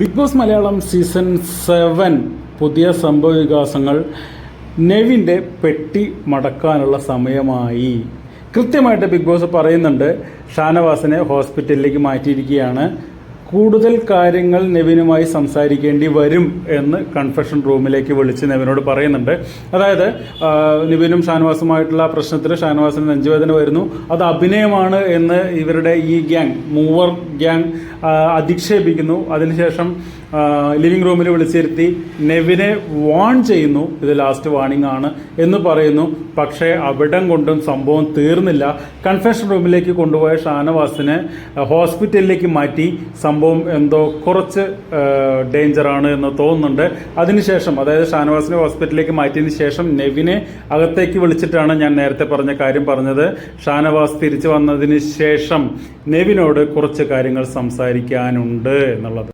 Bigg Boss Malayalam season seven പുതിയ സംഭവ വികാസങ്ങൾ നെവിന്റെ പെട്ടി മടക്കാനുള്ള സമയമായി. കൃത്യമായിട്ട് ബിഗ് ബോസ് പറയുന്നുണ്ട് ഷാനവാസിനെ ഹോസ്പിറ്റലിലേക്ക് മാറ്റിയിരിക്കുകയാണ്. കൂടുതൽ കാര്യങ്ങൾ നെവിനുമായി സംസാരിക്കേണ്ടി വരും എന്ന് കൺഫെഷൻ റൂമിലേക്ക് വിളിച്ച് നെവിനോട് പറയുന്നുണ്ട്. അതായത് നിവിനും ഷാനവാസുമായിട്ടുള്ള പ്രശ്നത്തിൽ ഷാനവാസിന് നെഞ്ചുവേദന വരുന്നു. അത് അഭിനയമാണ് എന്ന് ഇവരുടെ ഈ ഗ്യാങ് മൂവർ ഗ്യാങ് അധിക്ഷേപിക്കുന്നു. അതിനുശേഷം ലിവിംഗ് റൂമിൽ വിളിച്ചിരുത്തി നെവിനെ വാൺ ചെയ്യുന്നു. ഇത് ലാസ്റ്റ് വാണിംഗ് ആണ് എന്ന് പറയുന്നു. പക്ഷേ അവിടം കൊണ്ടും സംഭവം തീർന്നില്ല. കൺഫെഷൻ റൂമിലേക്ക് കൊണ്ടുപോയ ഷാനവാസിനെ ഹോസ്പിറ്റലിലേക്ക് മാറ്റി സംഭവം എന്തോ കുറച്ച് ഡേഞ്ചറാണ് എന്ന് തോന്നുന്നുണ്ട്. അതിനുശേഷം അതായത് ഷാനവാസിനെ ഹോസ്പിറ്റലിലേക്ക് മാറ്റിയതിന് ശേഷം നെവിനെ അകത്തേക്ക് വിളിച്ചിട്ടാണ് ഞാൻ നേരത്തെ പറഞ്ഞ കാര്യം പറഞ്ഞത്. ഷാനവാസ് തിരിച്ചു വന്നതിന് ശേഷം നെവിനോട് കുറച്ച് കാര്യങ്ങൾ സംസാരിക്കാനുണ്ട് എന്നുള്ളത്.